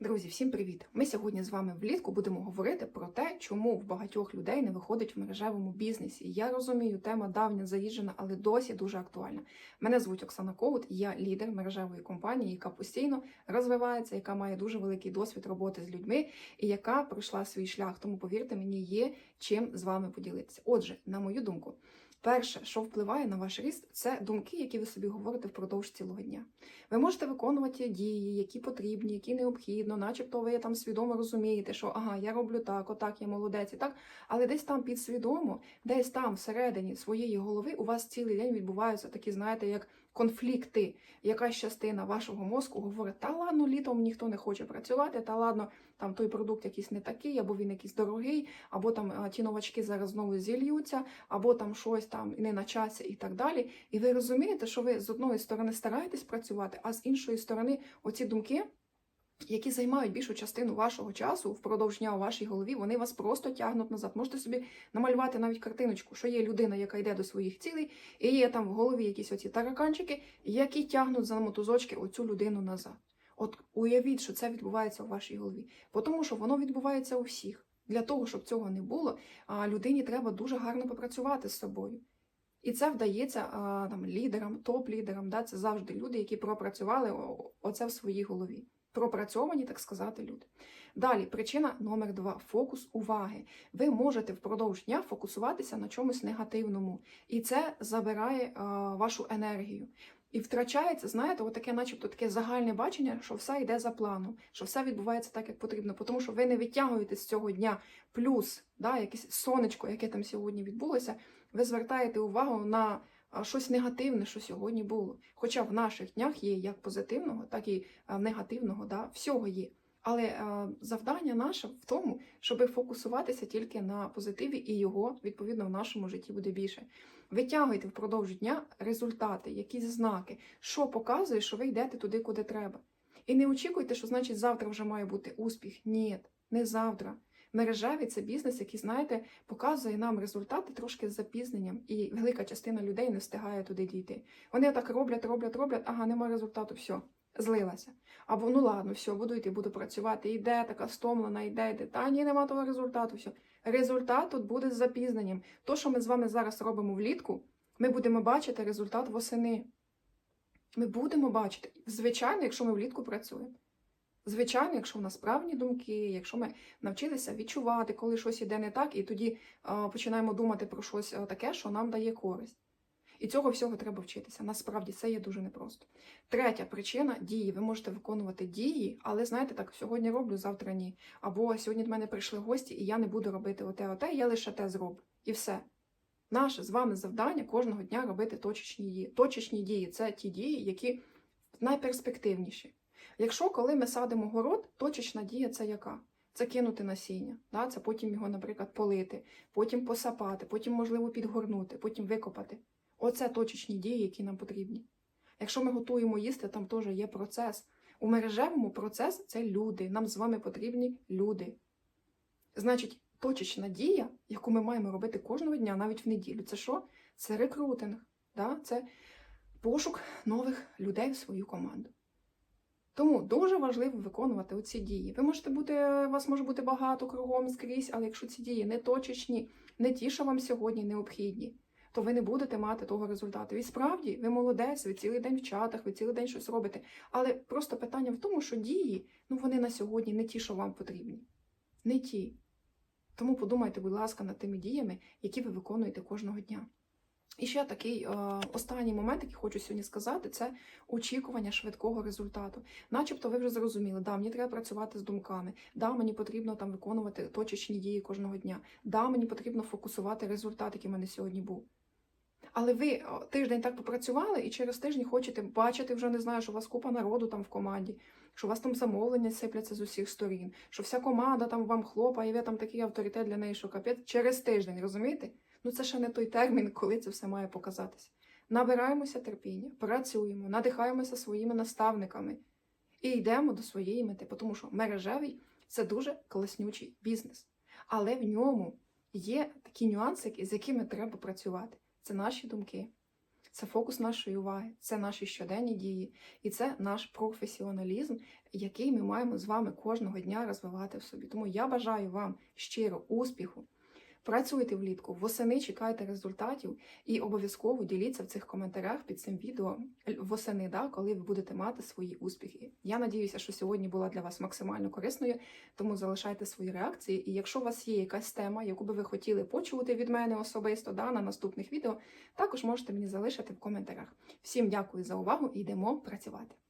Друзі, всім привіт! Ми сьогодні з вами влітку будемо говорити про те, чому в багатьох людей не виходить в мережевому бізнесі. Я розумію, тема давня заїжджена, але досі дуже актуальна. Мене звуть Оксана Коут, я лідер мережевої компанії, яка постійно розвивається, яка має дуже великий досвід роботи з людьми і яка пройшла свій шлях. Тому повірте мені, є чим з вами поділитися. Отже, на мою думку. Перше, що впливає на ваш ріст, це думки, які ви собі говорите впродовж цілого дня. Ви можете виконувати дії, які потрібні, які необхідно, начебто ви там свідомо розумієте, що ага, я роблю так, отак, я молодець і так. Але десь там підсвідомо, десь там всередині своєї голови у вас цілий день відбуваються такі, знаєте, як конфлікти. Якась частина вашого мозку говорить, та ладно, літом ніхто не хоче працювати, та ладно, там той продукт якийсь не такий, або він якийсь дорогий, або там ті новачки зараз знову зільються, або там щось там не на часі і так далі. І ви розумієте, що ви з одної сторони стараєтесь працювати, а з іншої сторони, оці думки. Які займають більшу частину вашого часу впродовж дня у вашій голові, вони вас просто тягнуть назад. Можете собі намалювати навіть картиночку, що є людина, яка йде до своїх цілей, і є там в голові якісь оці тараканчики, які тягнуть за мотузочки оцю людину назад. От уявіть, що це відбувається у вашій голові, тому що воно відбувається у всіх. Для того, щоб цього не було, людині треба дуже гарно попрацювати з собою. І це вдається там лідерам, топ-лідерам. Да? Це завжди люди, які пропрацювали оце в своїй голові. Пропрацьовані, так сказати, люди. Далі, причина номер два фокус уваги. Ви можете впродовж дня фокусуватися на чомусь негативному, і це забирає а, вашу енергію. І втрачається, знаєте, отаке, начебто таке загальне бачення, що все йде за планом, що все відбувається так, як потрібно, тому що ви не витягуєте з цього дня плюс, да, якесь сонечко, яке там сьогодні відбулося, ви звертаєте увагу на щось негативне, що сьогодні було. Хоча в наших днях є як позитивного, так і негативного, да, всього є. Але а, завдання наше в тому, щоб фокусуватися тільки на позитиві, і його, відповідно, в нашому житті буде більше. Витягуйте впродовж дня результати, якісь знаки, що показує, що ви йдете туди, куди треба. І не очікуйте, що значить завтра вже має бути успіх. Ні, не завтра. Мережеві це бізнес, який, знаєте, показує нам результати трошки з запізненням, і велика частина людей не встигає туди дійти. Вони так роблять, роблять, роблять, ага, немає результату, все, злилася. Або ну ладно, все, буду йти, буду працювати. Іде така стомлена, йде, йде. Та ні, нема того результату. Все. Результат тут буде з запізненням. То, що ми з вами зараз робимо влітку, ми будемо бачити результат восени. Ми будемо бачити. Звичайно, якщо ми влітку працюємо. Звичайно, якщо в нас справні думки, якщо ми навчилися відчувати, коли щось іде не так, і тоді а, починаємо думати про щось таке, що нам дає користь. І цього всього треба вчитися. Насправді це є дуже непросто. Третя причина дії. Ви можете виконувати дії, але знаєте, так сьогодні роблю, завтра ні. Або сьогодні до мене прийшли гості, і я не буду робити оте, оте, я лише те зроблю. І все. Наше з вами завдання кожного дня робити точечні дії. Точечні дії це ті дії, які найперспективніші. Якщо коли ми садимо город, точечна дія це яка? Це кинути насіння, да? це потім його, наприклад, полити, потім посапати, потім, можливо, підгорнути, потім викопати. Оце точечні дії, які нам потрібні. Якщо ми готуємо їсти, там теж є процес. У мережевому процес це люди. Нам з вами потрібні люди. Значить, точечна дія, яку ми маємо робити кожного дня, навіть в неділю, це що? Це рекрутинг, да? це пошук нових людей в свою команду. Тому дуже важливо виконувати оці дії. Ви можете бути, вас може бути багато кругом скрізь, але якщо ці дії не точечні, не ті, що вам сьогодні необхідні, то ви не будете мати того результату. І справді, ви молодець, ви цілий день в чатах, ви цілий день щось робите. Але просто питання в тому, що дії, ну вони на сьогодні не ті, що вам потрібні. Не ті. Тому подумайте, будь ласка, над тими діями, які ви виконуєте кожного дня. І ще такий е, останній момент, який хочу сьогодні сказати, це очікування швидкого результату. Начебто ви вже зрозуміли, да, мені треба працювати з думками, да, мені потрібно там виконувати точечні дії кожного дня, да, мені потрібно фокусувати результат, який в мене сьогодні був. Але ви тиждень так попрацювали і через тиждень хочете бачити, вже не знаю, що у вас купа народу там в команді, що у вас там замовлення сипляться з усіх сторін, що вся команда там вам хлопає, і ви там такий авторитет для неї, що капець через тиждень, розумієте? Ну це ще не той термін, коли це все має показатися. Набираємося терпіння, працюємо, надихаємося своїми наставниками і йдемо до своєї мети, тому що мережевий це дуже класнючий бізнес. Але в ньому є такі нюанси, з якими треба працювати. Це наші думки, це фокус нашої уваги, це наші щоденні дії, і це наш професіоналізм, який ми маємо з вами кожного дня розвивати в собі. Тому я бажаю вам щиро успіху. Працюйте влітку, восени чекайте результатів і обов'язково діліться в цих коментарях під цим відео восени, да, коли ви будете мати свої успіхи. Я надіюся, що сьогодні була для вас максимально корисною, тому залишайте свої реакції. І якщо у вас є якась тема, яку би ви хотіли почути від мене особисто да, на наступних відео, також можете мені залишити в коментарях. Всім дякую за увагу і йдемо працювати.